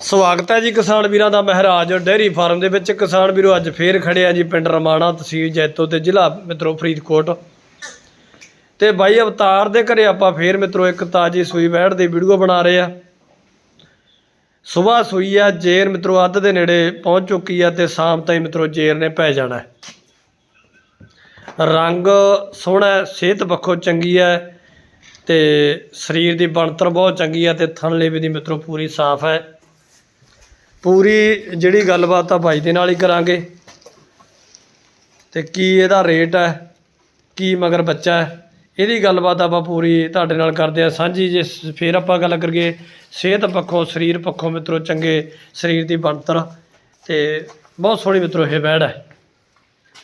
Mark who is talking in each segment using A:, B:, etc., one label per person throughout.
A: ਸਵਾਗਤ ਹੈ ਜੀ ਕਿਸਾਨ ਵੀਰਾਂ ਦਾ ਮਹਾਰਾਜ ਡੇਅਰੀ ਫਾਰਮ ਦੇ ਵਿੱਚ। ਕਿਸਾਨ ਵੀਰੋ, ਅੱਜ ਫੇਰ ਖੜੇ ਆ ਜੀ ਪਿੰਡ ਰਮਾਣਾ ਤਹਿਸੀਲ ਜੈਤੋ ਤੇ ਜ਼ਿਲ੍ਹਾ ਮਿੱਤਰੋ ਫਰੀਦਕੋਟ। ਤੇ ਬਾਈ ਅਵਤਾਰ ਦੇ ਘਰੇ ਆਪਾਂ ਫੇਰ ਮਿੱਤਰੋ ਇੱਕ ਤਾਜੀ ਸੂਈ ਵਹਿੜ ਦੀ ਵੀਡੀਓ ਬਣਾ ਰਹੇ ਆ ਸਵੇਰ ਸੂਈ ਆ ਜੇਰ ਮਿੱਤਰੋ ਅੱਧ ਦੇ ਨੇੜੇ ਪਹੁੰਚ ਚੁੱਕੀ ਆ ਤੇ ਸ਼ਾਮ ਤਾਈਂ ਮਿੱਤਰੋ ਜੇਰ ਨੇ ਪੈ ਜਾਣਾ ਰੰਗ ਸੋਹਣਾ ਸਿਹਤ ਪੱਖੋਂ ਚੰਗੀ ਹੈ ਤੇ ਸਰੀਰ ਦੀ ਬਣਤਰ ਬਹੁਤ ਚੰਗੀ ਹੈ ਤੇ ਥਣ ਦੀ ਮਿੱਤਰੋ ਪੂਰੀ ਸਾਫ਼ ਹੈ। ਪੂਰੀ ਜਿਹੜੀ ਗੱਲਬਾਤ ਆ ਬਾਈ ਦੇ ਨਾਲ ਹੀ ਕਰਾਂਗੇ। ਤੇ ਕੀ ਇਹਦਾ ਰੇਟ ਹੈ, ਕੀ ਮਗਰ ਬੱਚਾ ਹੈ, ਇਹਦੀ ਗੱਲਬਾਤ ਆਪਾਂ ਪੂਰੀ ਤੁਹਾਡੇ ਨਾਲ ਕਰਦੇ ਆ ਸਾਂਝੀ। ਜੇ ਫਿਰ ਆਪਾਂ ਗੱਲ ਕਰੀਏ ਸਿਹਤ ਪੱਖੋਂ, ਸਰੀਰ ਪੱਖੋਂ ਮਿੱਤਰੋ, ਚੰਗੇ ਸਰੀਰ ਦੀ ਬਣਤਰ। ਤੇ ਬਹੁਤ ਸੋਹਣੀ ਮਿੱਤਰੋ ਇਹ ਵੈੜ ਹੈ।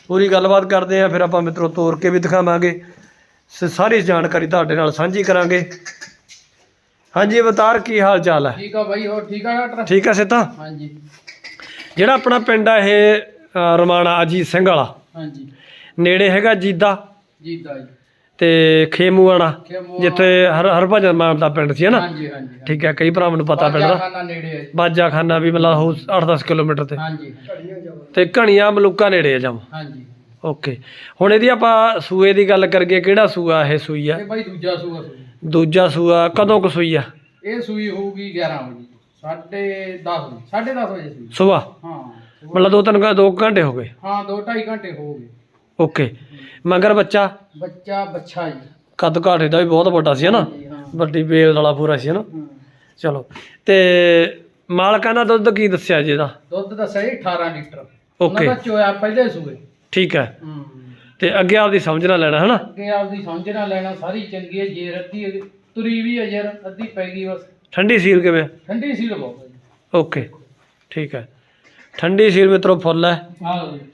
A: ਪੂਰੀ ਗੱਲਬਾਤ ਕਰਦੇ ਆ ਫਿਰ ਆਪਾਂ ਮਿੱਤਰੋ ਤੋਰ ਕੇ ਵੀ ਦਿਖਾਵਾਂਗੇ। ਸਾਰੀ ਜਾਣਕਾਰੀ ਤੁਹਾਡੇ ਨਾਲ ਸਾਂਝੀ ਕਰਾਂਗੇ। ਹਾਂਜੀ ਅਵਤਾਰ ਕੀ ਹਾਲ ਚਾਲ ਹੈ?
B: ਠੀਕ ਆ ਬਾਈ ਹੋਰ ਠੀਕ ਆ ਡਾਕਟਰ?
A: ਠੀਕ ਹੈ ਸਿੱਧਾ?
B: ਹਾਂਜੀ।
A: ਜਿਹੜਾ ਆਪਣਾ ਪਿੰਡ ਆ ਇਹ ਅ, ਰਮਾਣਾ ਅਜੀਤ ਸਿੰਘ ਵਾਲਾ।
B: ਹਾਂਜੀ।
A: ਨੇੜੇ ਹੈਗਾ ਜੀਦਾ?
B: ਜੀਦਾ ਜੀ।
A: ਤੇ ਖੇਮੂਆਣਾ
B: ਖੇਮੂਆ-
A: ਜਿੱਥੇ ਹਰ ਹਰਭਜਨ ਮਾਨ ਦਾ ਪਿੰਡ ਸੀ ਹੈ ਨਾ?
B: ਹਾਂਜੀ ਹਾਂਜੀ
A: ਠੀਕ ਹੈ ਕਈ ਭਰਾਵਾਂ ਨੂੰ ਪਤਾ ਪਿੰਡ ਦਾ।
B: ਖਾਨਾ ਨੇੜੇ ਹੈ ਜੀ।
A: ਬਾਜਾ ਖਾਨਾ ਵੀ ਮਤਲਬ ਹੋਊ 8-10 ਕਿਲੋਮੀਟਰ ਤੇ।
B: ਹਾਂਜੀ।
A: ਤੇ ਘਣੀਆਂ ਮਲੂਕਾ ਨੇੜੇ ਆ ਜਮ।
B: ਹਾਂਜੀ।
A: ਓਕੇ। ਹੁਣ ਇਹਦੀ ਆਪਾਂ ਸੂਏ ਦੀ ਗੱਲ ਕਰੀਏ ਕਿਹੜਾ ਸੂਆ ਇਹ ਸੂਈ ਆ?
B: ਇਹ ਬਾਈ ਦੂਜਾ ਸੂਆ ਸੂਈ।
A: ਦੂਜਾ ਸੂਆ ਕਦੋਂ ਕੁ ਸੂਈ ਆ?
B: ਇਹ ਸੂਈ ਹੋਊਗੀ 11 ਵਜੇ ਸਾਢੇ 10 ਵਜੇ ਸਾਢੇ 10 ਵਜੇ ਸੂਈ।
A: ਸੁਬਾ
B: ਹਾਂ
A: ਮਤਲਬ ਦੋ ਤਿੰਨ ਘੰ- ਦੋ ਕੁ ਘੰਟੇ ਹੋ ਗਏ?
B: ਹਾਂ 2 2.5 ਘੰਟੇ ਹੋ ਗਏ।
A: ਓਕੇ। ਮਗਰ ਬੱਚਾ?
B: ਬੱਚਾ ਬੱਚਾ ਜੀ।
A: ਕੱਦ ਘਾਟੇ ਦਾ ਵੀ ਬਹੁਤ ਵੱਡਾ ਸੀ ਹੈ ਨਾ?
B: ਹਾਂਜੀ, ਹਾਂ।
A: ਵੱਡੀ ਬੇਲ ਵਾਲਾ ਪੂਰਾ ਸੀ ਹੈ ਨਾ?
B: ਹਾਂ।
A: ਚਲੋ। ਤੇ ਮਾਲਕਾਂ ਦਾ ਦੁੱਧ ਕੀ ਦੱਸਿਆ ਜੀ ਇਹਦਾ?
B: ਦੁੱਧ ਦੱਸਿਆ ਜੀ 18 ਲੀਟਰ।
A: ਓਕੇ।
B: ਉਹਨਾਂ ਦਾ ਚੋਇਆ ਪਹਿਲੇ ਸੂਏ।
A: ਠੀਕ ਹੈ।
B: ਹੂੰ।
A: ਤੇ ਅੱਗੇ ਆਪਦੀ ਸਮਝ ਨਾਲ ਲੈਣਾ ਹੈ ਨਾ
B: ਅੱਗੇ ਆਪਦੀ ਸਮਝ ਨਾਲ ਲੈਣਾ ਸਾਰੀ ਚੰਗੀ ਹੈ ਜੇ ਅੱਧੀ ਤੁਰੀ ਵੀ ਹੈ ਯਾਰ ਅੱਧੀ ਪੈ ਗਈ ਬਸ।
A: ਠੰਡੀ ਸੀਲ ਕਿਵੇਂ?
B: ਠੰਡੀ ਸੀ ਲਵਾਓ ਜੀ।
A: ਓਕੇ ਠੀਕ ਹੈ। ਠੰਡੀ ਸੀਲ ਮਿੱਤਰੋ ਫੁੱਲ ਹੈ।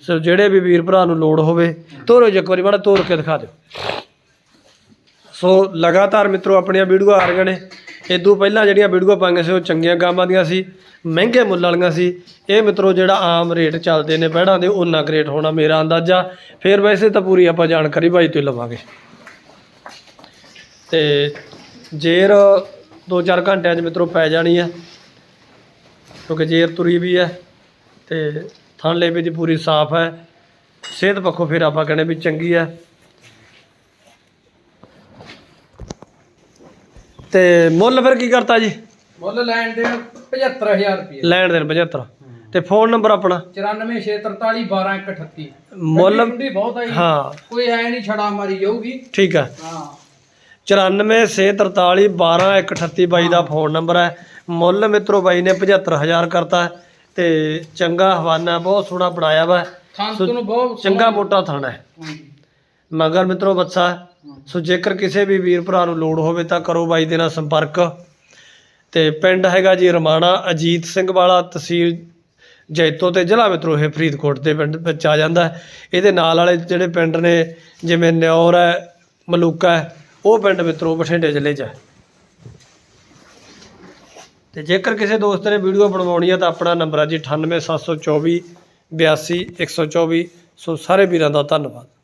A: ਸੋ ਜਿਹੜੇ ਵੀ ਵੀਰ ਭਰਾ ਨੂੰ ਲੋੜ ਹੋਵੇ ਤੋਰੋ ਜੀ ਇੱਕ ਵਾਰੀ ਬੜਾ ਤੋਰ ਕੇ ਦਿਖਾ ਦਿਓ। ਸੋ ਲਗਾਤਾਰ ਮਿੱਤਰੋ ਆਪਣੀਆਂ ਵੀਡੀਓ ਆ ਰਹੀਆਂ ਨੇ। ਇਦੋਂ ਪਹਿਲਾਂ ਜਿਹੜੀਆਂ ਵੀਡੀਓ ਪਾਈਆਂ ਸੀ, ਉਹ ਚੰਗੀਆਂ ਗਾਵਾਂ ਦੀਆਂ ਸੀ, ਮਹਿੰਗੇ ਮੁੱਲ ਵਾਲੀਆਂ ਸੀ। ਇਹ ਮਿੱਤਰੋ, ਜਿਹੜਾ ਆਮ ਰੇਟ ਚੱਲਦੇ ਨੇ ਬਹਿੜਾਂ ਦੇ ਉਹਨਾਂ ਰੇਟ ਹੋਣਾ ਮੇਰਾ ਅੰਦਾਜ਼ਾ। ਫਿਰ ਵੈਸੇ ਤਾਂ ਪੂਰੀ ਆਪਾਂ ਜਾਣਕਾਰੀ ਬਾਈ ਤੋਂ ਲਵਾਂਗੇ। ਤੇ ਜੇਰ 2-4 ਘੰਟਿਆਂ 'ਚ ਮਿੱਤਰੋ ਪੈ ਜਾਣੀ ਹੈ ਕਿਉਂਕਿ ਜੇਰ ਤੁਰੀ ਵੀ ਹੈ ਤੇ ਥਣ ਲੇਵੇ ਦੀ ਪੂਰੀ ਸਾਫ਼ ਹੈ ਸਿਹਤ ਪੱਖੋਂ ਫਿਰ ਆਪਾਂ ਕਹਿੰਦੇ ਵੀ ਚੰਗੀ ਹੈ ਤੇ ਮੁੱਲ ਫਿਰ ਕੀ ਕਰਤਾ ਜੀ?
B: ਮੁੱਲ ਲੈਣ ਦੇ 75000 ਰੁਪਏ।
A: ਲੈਣ ਦੇਣ 75 ਤੇ ਫੋਨ ਨੰਬਰ ਆਪਣਾ?
B: 9463412138
A: ਮੁੱਲ
B: ਮੁੰਡੀ ਬਹੁਤ ਆਈ
A: ਹਾਂ।
B: ਕੋਈ ਐ ਨਹੀਂ ਛੜਾ ਮਾਰੀ ਜਾਊਗੀ।
A: ਠੀਕ ਹੈ।
B: ਹਾਂ
A: 94 138 ਬਾਈ ਦਾ ਫੋਨ ਨੰਬਰ ਹੈ। ਮੁੱਲ ਮਿੱਤਰੋ ਬਾਈ ਨੇ 75000 ਕਰਤਾ। ਤੇ ਚੰਗਾ ਹਵਾਨਾ ਬਹੁਤ ਸੋਹਣਾ ਬਣਾਇਆ ਵਾ।
B: ਬਹੁਤ
A: ਚੰਗਾ ਮੋਟਾ ਥਾਣਾ ਹੈ। ਮਗਰ ਮਿੱਤਰੋ ਬੱਚਾ। ਸੋ ਜੇਕਰ ਕਿਸੇ ਵੀ ਵੀਰ ਭਰਾ ਨੂੰ ਲੋੜ ਹੋਵੇ ਤਾਂ ਕਰੋ ਬਾਈ ਦੇ ਨਾਲ ਸੰਪਰਕ। ਤੇ ਪਿੰਡ ਹੈਗਾ ਜੀ ਰਮਾਣਾ, ਅਜੀਤ ਸਿੰਘ ਵਾਲਾ, ਤਹਿਸੀਲ ਜੈਤੋ ਤੇ ਜ਼ਿਲ੍ਹਾ ਮਿੱਤਰੋ, ਇਹ ਫਰੀਦਕੋਟ ਦੇ ਪਿੰਡ ਵਿੱਚ ਆ ਜਾਂਦਾ ਇਹਦੇ ਨਾਲ ਵਾਲੇ ਜਿਹੜੇ ਪਿੰਡ ਨੇ, ਜਿਵੇਂ ਨਿਉਰ ਹੈ, ਮਲੂਕਾ ਹੈ, ਉਹ ਪਿੰਡ ਮਿੱਤਰੋ ਬਠਿੰਡੇ ਜ਼ਿਲ੍ਹੇ 'ਚ ਹੈ। ਤੇ ਜੇਕਰ ਕਿਸੇ ਦੋਸਤ ਨੇ ਵੀਡੀਓ ਬਣਵਾਉਣੀ ਹੈ ਤਾਂ ਆਪਣਾ ਨੰਬਰ ਹੈ ਜੀ 98724 82 124 ਸੋ ਸਾਰੇ ਵੀਰਾਂ ਦਾ ਧੰਨਵਾਦ।